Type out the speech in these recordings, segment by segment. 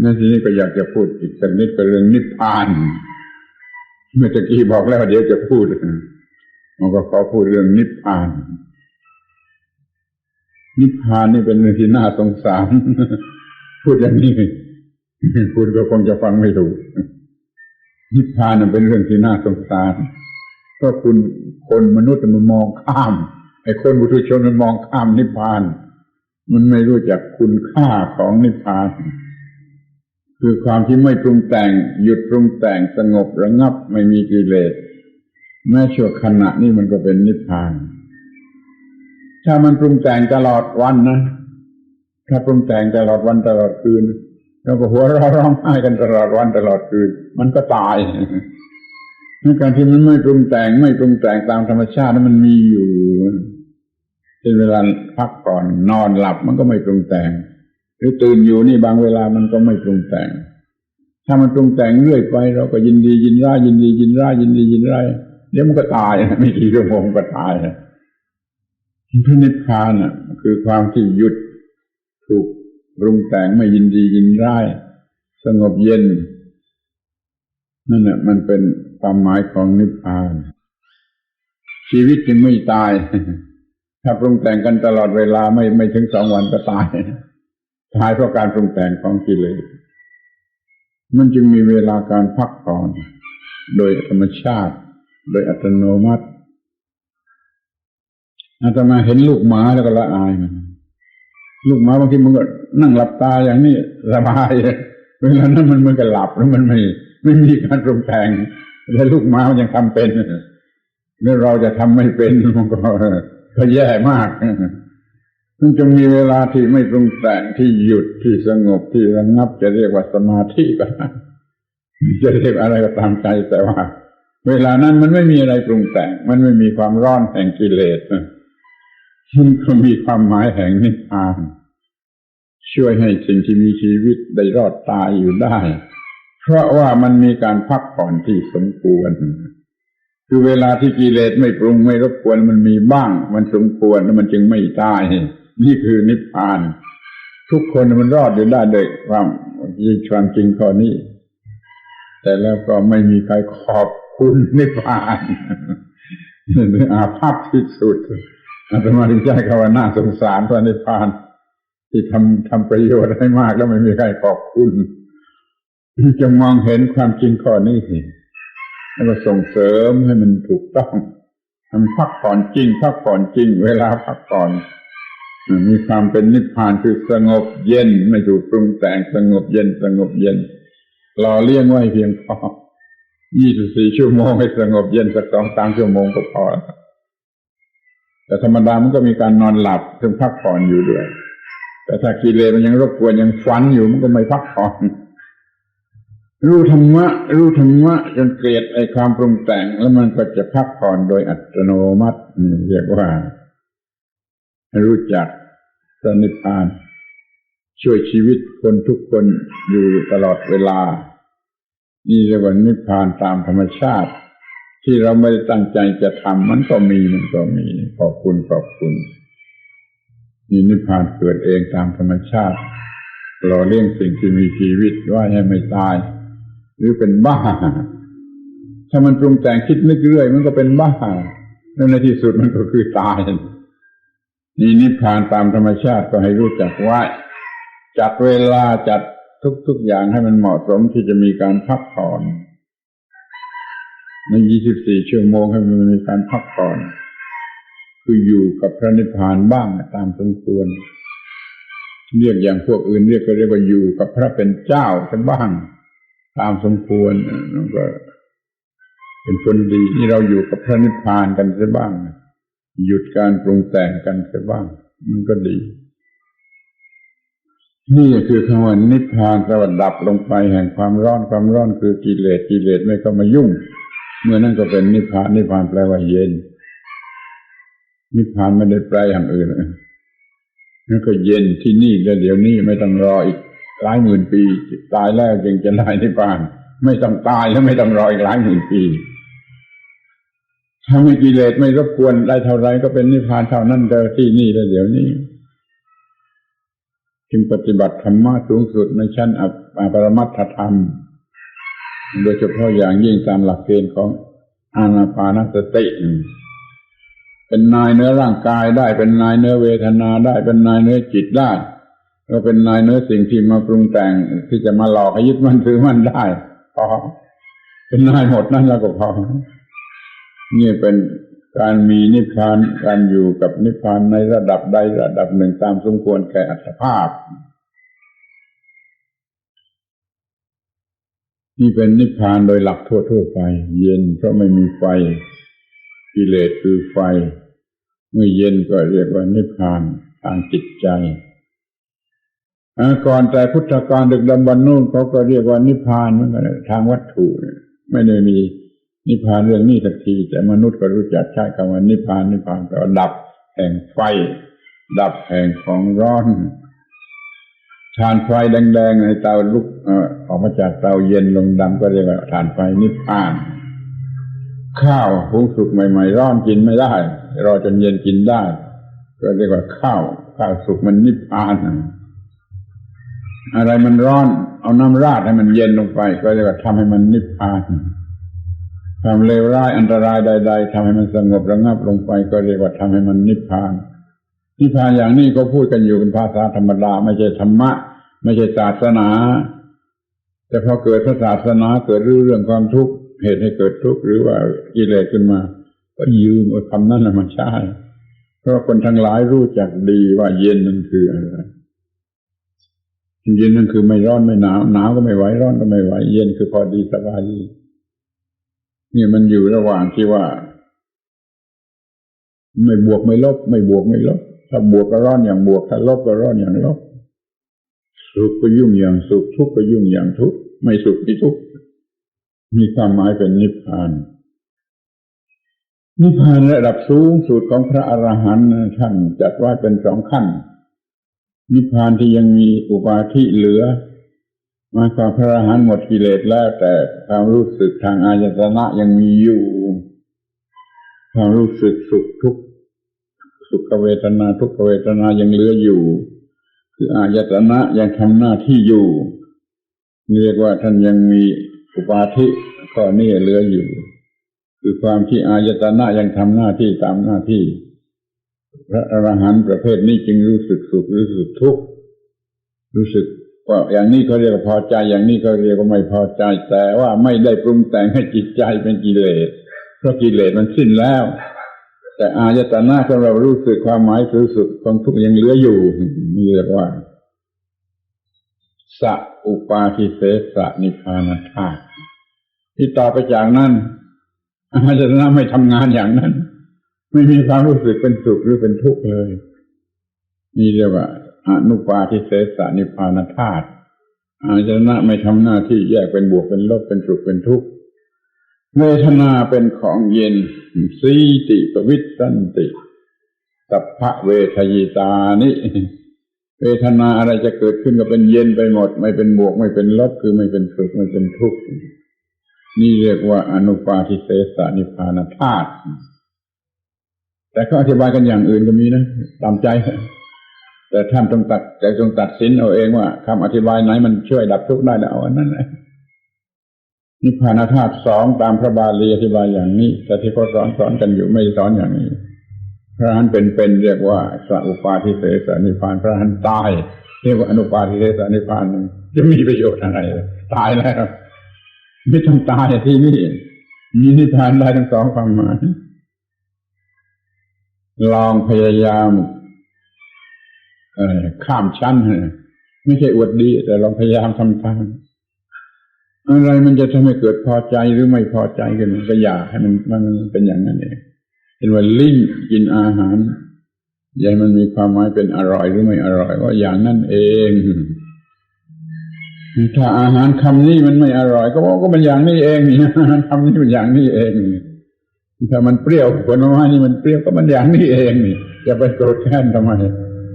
นั่นทีนี้ก็อยากจะพูดอีกสักนิดก็เรื่องนิพพาน เมื่อตะกี้บอกแล้วเดี๋ยวจะพูดมันก็ขอพูดเรื่องนิพพาน นิพพานนี่เป็นเรื่องที่น่าสงสาร พูดอย่างนี้คุณก็คงจะฟังไม่ถูกนิพพานน่ะเป็นเรื่องที่น่าสงสารเพราะคุณคนมนุษย์มันมองข้ามไอ้คนบุตุชนมันมองข้ามนิพพาน มันไม่รู้จักคุณค่าของนิพพาน คือความที่ไม่ปรุงแต่ง หยุดปรุงแต่งสงบระงับไม่มีกิเลสแม้ชั่วขณะนี่มันก็เป็นนิพพาน ถ้ามันปรุงแต่งตลอดวันนะถ้าปรุงแต่งตลอดวันตลอดคืนเราก็หัวเราร้องไห้กันตลอดวันตลอดคืน มันก็ตายในการที่มันไม่ปรุงแต่งไม่ปรุงแต่งตามธรรมชาตินั้นมันมีอยู่เป็นเวลาพักก่อนนอนหลับมันก็ไม่ปรุงแต่ง หรือตื่นอยู่นี่บางเวลามันก็ไม่ปรุงแต่ง ถ้ามันปรุงแต่งเรื่อยไป เราก็ยินดียินร้ายยินดียินร้ายยินดียินร้ายเดี๋ยวมันก็ตายไม่กี่ชั่วโมงก็ตายพระนิพพานอะ คือความที่หยุดถูกปรุงแต่งไม่ยินดียินร้ายสงบเย็นนั่นแหละมันเป็นความหมายของนิพพาน ชีวิตจึงไม่ตาย ถ้าปรุงแต่งกันตลอดเวลาไม่ไม่ถึงสองวันก็ตาย ตายเพราะการปรุงแต่งของกิเลสมันจึงมีเวลาการพักผ่อนโดยธรรมชาติ โดยอัตโนมัติอาตมาเห็นลูกหมาแล้วก็ละอายมัน ลูกหมาบางทีมันก็นั่งหลับตาอย่างนี้สบายเวลานั้นมันมันก็หลับแล้วมันไม่ไม่มีการปรุงแต่งแล้วลูกหมามันยังทำเป็นแล้วเราจะทำไม่เป็นมันก็ก็แย่มาก มันจะมีเวลาที่ไม่ปรุงแต่งที่หยุดที่สงบที่ระงับ จะเรียกว่าสมาธิก็ได้จะเรียกอะไรก็ตามใจแต่ว่า เวลานั้นมันไม่มีอะไรปรุงแต่ง มันไม่มีความร้อนแห่งกิเลสมันก็มีความหมายแห่งนิพพาน ช่วยให้สิ่งที่มีชีวิตได้รอดตายอยู่ได้ เพราะว่ามันมีการพักผ่อนที่สมควร คือเวลาที่กิเลสไม่ปรุงไม่รบกวนมันมีบ้าง มันสมควรแล้วมันจึงไม่ตาย นี่คือนิพพาน ทุกคนมันรอดอยู่ได้โดยความยิ่งความจริงข้อนี้ แต่แล้วก็ไม่มีใครขอบคุณนิพพานนี่อาภัพที่สุดอาตมาถึงใจคำว่าน่าสงสารพระนิพพาน ที่ทำทำประโยชน์ให้มากแล้วไม่มีใครขอบคุณจงมองเห็นความจริงข้อนี้แล้วก็ส่งเสริมให้มันถูกต้องทำพักผ่อนจริงพักผ่อนจริง เวลาพักผ่อน มีความเป็นนิพพานคือสงบเย็น ไม่ถูกปรุงแต่งสงบเย็นสงบเย็นรอเลี้ยงไว้เพียงพอ24ชั่วโมงให้สงบเย็นสักสองสามชั่วโมงก็พอ แต่ธรรมดามันก็มีการนอนหลับถึงพักผ่อนอยู่ด้วย แต่ถ้ากิเลสมันยังรบกวนยังฝันอยู่มันก็ไม่พักผ่อนรู้ธรรมะรู้ธรรมะจนเกลียดไอ้ความปรุงแต่ง แล้วมันก็จะพักผ่อนโดยอัตโนมัติเรียกว่า รู้จักพระนิพพาน ช่วยชีวิตคนทุกคนอยู่ตลอดเวลา นี่เรียกว่านิพพานตามธรรมชาติ ที่เราไม่ได้ตั้งใจจะทำมันก็มีมันก็มี ขอบคุณขอบคุณนี่นิพพานเกิดเองตามธรรมชาติหล่อเลี้ยงสิ่งที่มีชีวิตไว้ให้ไม่ตาย หรือเป็นบ้า ถ้ามันปรุงแต่งคิดนึกเรื่อย มันก็เป็นบ้าแล้วในที่สุดมันก็คือตาย นี่นิพพานตามธรรมชาติก็ให้รู้จักไว้จัดเวลาจัดทุกๆอย่างให้มันเหมาะสมที่จะมีการพักผ่อนใน 24 ชั่วโมงให้มันมีการพักผ่อน คืออยู่กับพระนิพพานบ้างตามสมควร เรียกอย่างพวกอื่นเรียกก็เรียกว่าอยู่กับพระเป็นเจ้ากันบ้าง ตามสมควรนั่นก็ เป็นคนดีนี่เราอยู่กับพระนิพพานกันซะบ้าง หยุดการปรุงแต่งกันซะบ้าง มันก็ดี นี่คือคำว่านิพพานสวัสดับลงไปแห่งความร้อนความร้อนคือกิเลสกิเลสไม่เข้ามายุ่ง เมื่อนั่นก็เป็นนิพพานนิพพานแปลว่าเย็น นิพพานไม่ได้แปลอย่างอื่นนั่นก็เย็นที่นี่แล้วเดี๋ยวนี้ไม่ต้องรออีกหลายหมื่นปีตายแล้วจึงจะได้นิพพาน ไม่ต้องตายแล้วไม่ต้องรออีกหลายหมื่นปี ถ้าไม่กิเลสไม่รบกวนได้เท่าไรก็เป็นนิพพานเท่านั้นเดิที่นี่แล้วเดี๋ยวนี้ จึงปฏิบัติธรรมะสูงสุดในชั้นอปรมัตถธรรม โดยเฉพาะอย่างยิ่งตามหลักเกณฑ์ของอานาปานสติ เป็นนายเนื้อร่างกายได้เป็นนายเนื้อเวทนาได้เป็นนายเนื้อจิตได้ก็เป็นนายเนื้อสิ่งที่มาปรุงแต่งที่จะมาหลอกให้ยึดมันถือมันได้พอเป็นนายหมดนั่นแล้วก็พอ นี่เป็นการมีนิพพานการอยู่กับนิพพานในระดับใดระดับหนึ่งตามสมควรแก่อัตภาพนี่เป็นนิพพานโดยหลักทั่วๆไป เย็นเพราะไม่มีไฟกิเลสคือไฟ เมื่อเย็นก็เรียกว่านิพพานทางจิตใจก่อนแต่พุทธกาลดึกดำบรรนู่นเขาก็เรียกว่านิพพานเหมือนกันทางวัตถุ ไม่ได้มี นิพพานเรื่องนี้สักทีแต่มนุษย์ก็รู้จักใช้คำว่านิพพานนิพพานก็ดับแห่งไฟ ดับแห่งของร้อนฐานไฟแดงๆในเตาลุกออกมาจากเตาเย็นลงดำก็เรียกว่าฐานไฟนิพพาน ข้าวหุงสุกใหม่ๆร้อนกินไม่ได้ รอจนเย็นกินได้ ก็เรียกว่าข้าวข้าวสุกมันนิพพาน อะไรมันร้อน เอาน้ำราดให้มันเย็นลงไป ก็เรียกว่าทำให้มันนิพพาน ความเลวร้ายอันตรายใด ๆทำให้มันสงบระงับลงไปก็เรียกว่าทำให้มันนิพพาน นิพพานอย่างนี้ก็พูดกันอยู่เป็นภาษาธรรมดา ไม่ใช่ธรรมะ ไม่ใช่ศาสนา แต่พอเกิดพระศาสนาเกิดรู้เรื่องความทุกข์เหตุให้เกิดทุกข์หรือว่ากิเลสขึ้นมา ก็ยืมเอาคำนั้นมาใช้เพราะคนทั้งหลายรู้จักดีว่าเย็นมันคืออะไรเย็นนั่นคือไม่ร้อนไม่หนาวหนาวก็ไม่ไหวร้อนก็ไม่ไหวเย็นคือพอดีสบายดี นี่มันอยู่ระหว่างที่ว่า ไม่บวกไม่ลบ ไม่บวกไม่ลบ ถ้าบวกก็ร้อนอย่างบวก ถ้าลบก็ร้อนอย่างลบ สุขก็ยุ่งอย่างสุข ทุกข์ก็ยุ่งอย่างทุกข์ ไม่สุขไม่ทุกข์ มีความหมายเป็นนิพพาน นิพพานระดับสูงสุดของพระอรหันต์ท่านจัดว่าเป็นสองขั้น นิพพานที่ยังมีอุปาทิเหลือ มาความพระอรหันต์หมดกิเลสแล้ว แต่ความรู้สึกทางอายตนะยังมีอยู่ ความรู้สึกสุขทุกข์สุขเวทนาทุกเวทนายังเหลืออยู่ คืออายตนะยังทำหน้าที่อยู่เรียกว่าท่านยังมีอุปาทิข้อนี้เหลืออยู่ คือความที่อายตนะยังทำหน้าที่ตามหน้าที่ พระอรหันต์ประเภทนี้จึงรู้สึกสุขรู้สึกทุกข์รู้สึก ว่าอย่างนี้เขาเรียกว่าพอใจ อย่างนี้เขาเรียกว่าไม่พอใจ แต่ว่าไม่ได้ปรุงแต่งให้จิตใจเป็นกิเลสเพราะกิเลสมันสิ้นแล้ว แต่อายตนะของเรารู้สึกความหมายรู้สึกของทุกข์ยังเหลืออยู่นี่เรียกว่าสะอุปาทิเสสะนิพานธาตุที่ต่อไปจากนั้นอายตนะไม่ทำงานอย่างนั้น ไม่มีความรู้สึกเป็นสุขหรือเป็นทุกข์เลย นี่เรียกว่า อนุปาทิเสสนิพานธาตุอายตนะไม่ทำหน้าที่แยกเป็นบวกเป็นลบเป็นสุขเป็นทุกข์เวทนาเป็นของเย็นสีติปวิตสันติสัพพะเวทยิตานิเวทนาอะไรจะเกิดขึ้นก็เป็นเย็นไปหมด ไม่เป็นบวกไม่เป็นลบคือไม่เป็นสุขไม่เป็นทุกข์นี่เรียกว่าอนุปาทิเสสานิพพานธาตุแต่ก็อธิบายกันอย่างอื่นก็มีนะ ตามใจ แต่ท่านต้องตัดใจจงตัดสินเอาเองว่าคำอธิบายไหนมันช่วยดับทุกข์ได้แล้วเอาอันนั้นแหลนิพพานธาตุสองตามพระบาลีอธิบายอย่างนี้ แต่ที่เขาสอนสอนกันอยู่ไม่สอนอย่างนี้ พระหันเป็นเป็นเรียกว่าสัอุปาทิเสสนิพพานพระหันตายเรียกว่าอนุปาทิเสสนิพพานจะมีประโยชน์อะไรตายแล้ว ไม่ต้องตายที่นี่มีนิพพานได้ทั้งสองความหมายลองพยายาม ข้ามชั้นไม่ใช่อวดดี แต่ลองพยายามทำตามอะไรมันจะทำให้เกิดพอใจหรือไม่พอใจกันก็อย่าให้มันมันเป็นอย่างนั้นเองเป็นว่าลิ้นกินอาหารอย่ามันมีความหมายเป็นอร่อยหรือไม่อร่อยว่าอย่างนั้นเอง ถ้าอาหารคำนี้มันไม่อร่อย ก็บอกก็มันอย่างนี้เองนี่คำนี้มันอย่างนี้เองถ้ามันเปรี้ยวผลไม้นี่มันเปรี้ยวก็มันอย่างนี้เองนี่จะไปโกรธแค้นทำไม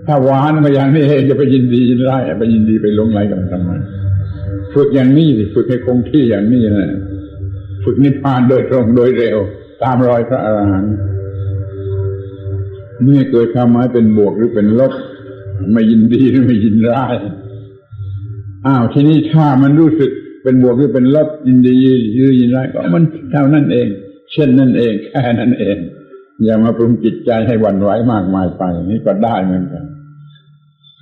ถ้าหวานก็อย่างนี้เองจะไปยินดียินร้ายไปยินดีไปลงไหลกันทำไมฝึกอย่างนี้สิฝึกให้คงที่อย่างนี้นะฝึกนิพพานโดยตรงโดยเร็ว ตามรอยพระอรหันต์นี่เกิดความหมายเป็นบวกหรือเป็นลบไม่ยินดีหรือไม่ยินร้ายอ้าวทีนี้ถ้ามันรู้สึกเป็นบวกหรือเป็นลบยินดีหรือยินร้ายก็มันเท่านั้นเอง เช่นนั่นเองแค่นั้นเอง อย่ามาปรุงจิตใจให้หวั่นไหวมากมายไปนี่ก็ได้เหมือนกัน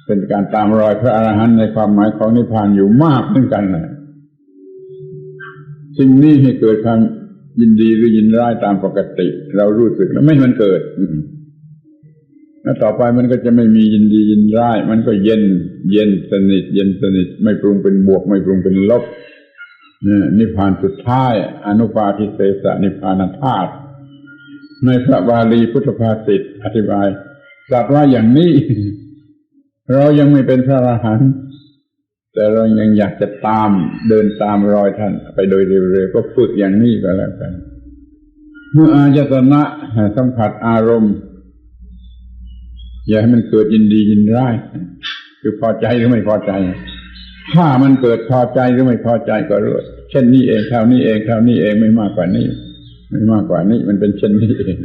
เป็นการตามรอยพระอรหันต์ในความหมายของนิพพานอยู่มากเหมือนกันนะสิ่งนี้ให้เกิดความยินดีหรือยินร้ายตามปกติ เรารู้สึกแล้วไม่มันเกิดแล้วต่อไปมันก็จะไม่มียินดียินร้าย มันก็เย็น เย็นสนิท เย็นสนิท ไม่ปรุงเป็นบวก ไม่ปรุงเป็นลบนี่นิพพานสุดท้าย อนุปาทิเสสนิพพานธาตุในพระบาลีพุทธภาษิตอธิบายตรัสว่าอย่างนี้ เรายังไม่เป็นพระอรหันต์แต่เรายังอยากจะตามเดินตามรอยท่านไปโดยเร็วๆก็ฝึกอย่างนี้ก็แล้วกัน เมื่ออายตนะสัมผัสอารมณ์ อย่าให้มันเกิดยินดียินร้ายคือพอใจหรือไม่พอใจ ถ้ามันเกิดพอใจหรือไม่พอใจก็รู้เช่นนี้เองเท่านี้เองเท่านี้เองไม่มากกว่านี้ ไม่มากกว่านี้มันเป็นเช่นนี้เอง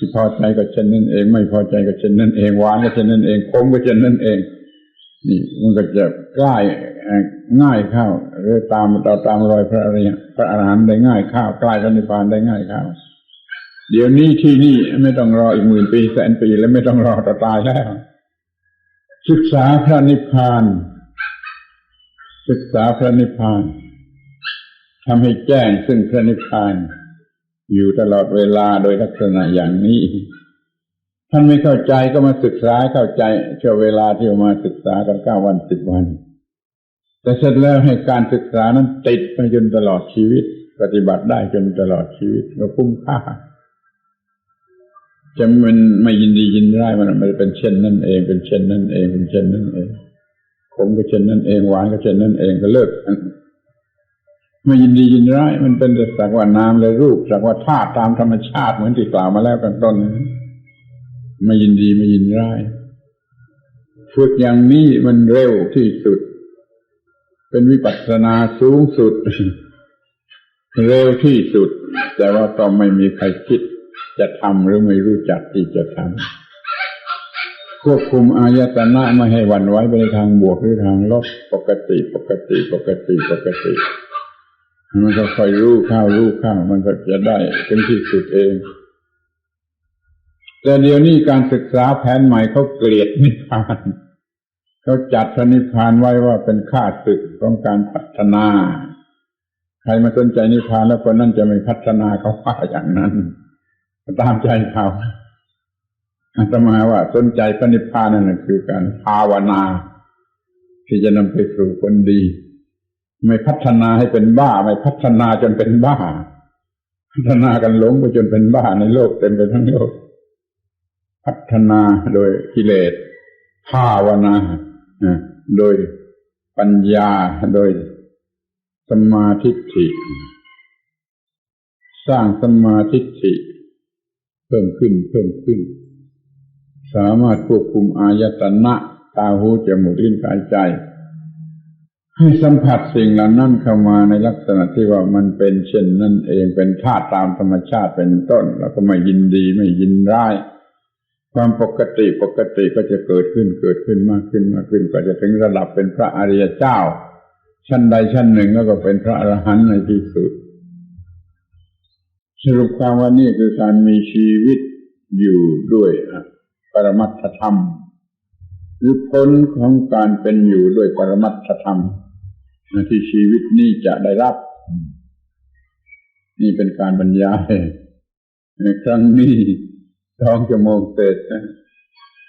ที่พอใจก็เช่นนั้นเอง ไม่พอใจก็เช่นนั้นเองหวานก็เช่นนั้นเองคมก็เช่นนั้นเอง นี่มันก็จะใกล้ง่ายเข้าหรือตามเราตามรอยพระอริยพระอรหันต์ได้ง่ายเข้าใกล้พระนิพพานได้ง่ายเข้าเดี๋ยวนี้ที่นี่ไม่ต้องรออีกหมื่นปีแสนปีแล้วไม่ต้องรอต่อตายแล้ว ศึกษาพระนิพพาน ศึกษาพระนิพพานทำให้แจ้งซึ่งพระนิพพาน อยู่ตลอดเวลาโดยลักษณะอย่างนี้ ท่านไม่เข้าใจก็มาศึกษาเข้าใจเช่วเวลาที่มาศึกษากันเก้าวันสิบวัน แต่เสร็จแล้วให้การศึกษานั้นติดไปจนตลอดชีวิต ปฏิบัติได้จนตลอดชีวิตก็คุ้มค่าจะมันไม่ยินดียินร้ายมันมันเป็นเช่นนั่นเองเป็นเช่นนั่นเองเป็นเช่นนั่นเองขมก็เช่นนั่นเองหวานก็เช่นนั่นเองก็เลิก ไม่ยินดียินร้ายมันเป็นแต่สักว่านามและรูปสักว่าธาตุตามธรรมชาติเหมือนที่กล่าวมาแล้วกันต้นไม่ยินดีไม่ยินร้ายฝึกอย่างนี้มันเร็วที่สุด เป็นวิปัสสนาสูงสุด เร็วที่สุด แต่ว่าก็ไม่มีใครคิด จะทำหรือไม่รู้จักที่จะทำควบคุมอายตนะไม่ให้วันไหวไปในทางบวกหรือทางลบปกติปกติปกติปกติ มันก็ค่อยรู้ข้าวรู้ข้าวมันก็จะได้เป็นที่สุดเอง แต่เดี๋ยวนี้การศึกษาแผนใหม่เขาเกลียดนิพพานเขาจัดพระนิพพานไว้ว่าเป็นค่าศึกของการพัฒนา ใครมาสนใจนิพพานแล้วคนนั้นจะไม่พัฒนาเขาว่าอย่างนั้นตามใจเขาอาตมาว่าสนใจพระนิพพานนั่นคือการภาวนา ที่จะนำไปสู่คนดี ไม่พัฒนาให้เป็นบ้า ไม่พัฒนาจนเป็นบ้า พัฒนากันหลงไปจนเป็นบ้าในโลกเต็มไปทั้งโลก พัฒนาโดยกิเลสภาวนาโดยปัญญาโดยสมาธิิสร้างสมาธิิเพิ่มขึ้นเพิ่มขึ้น สามารถควบคุมอายตนะตาหูจมูกลิ้นกายใจ ให้สัมผัสสิ่งเหล่านั้นเข้ามาในลักษณะที่ว่ามันเป็นเช่นนั่นเองเป็นธาตุตามธรรมชาติเป็นต้น แล้วก็ไม่ยินดีไม่ยินร้ายความปกติปกติก็จะเกิดขึ้นเกิดขึ้นมากขึ้นมากขึ้นก็จะถึงระดับเป็นพระอริยเจ้า ชั้นใดชั้นหนึ่งแล้วก็เป็นพระอรหันต์ในที่สุด สรุปความว่านี่คือการมีชีวิตอยู่ด้วยปรมัตถธรรมหรือผลของการเป็นอยู่ด้วยปรมัตถธรรม ที่ชีวิตนี้จะได้รับ นี่เป็นการบรรยายในครั้งนี้สองชั่วโมงเสร็จนะ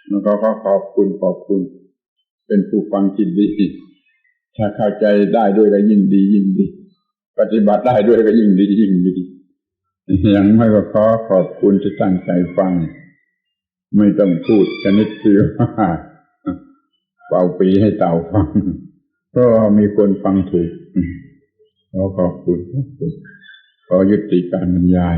แล้วก็ขอบคุณขอบคุณ เป็นผู้ฟังจิตดีถ้าเข้าใจได้ด้วยก็ยิ่งดี ยิ่งดี ปฏิบัติได้ด้วยก็ยิ่งดียิ่งดียังไม่ก็ขอขอบคุณที่ตั้งใจฟัง ไม่ต้องพูดชนิดที่ว่าเป่าปีให้เต่าฟัง ก็มีคนฟังถูกขอขอบคุณขอยุติการบรรยาย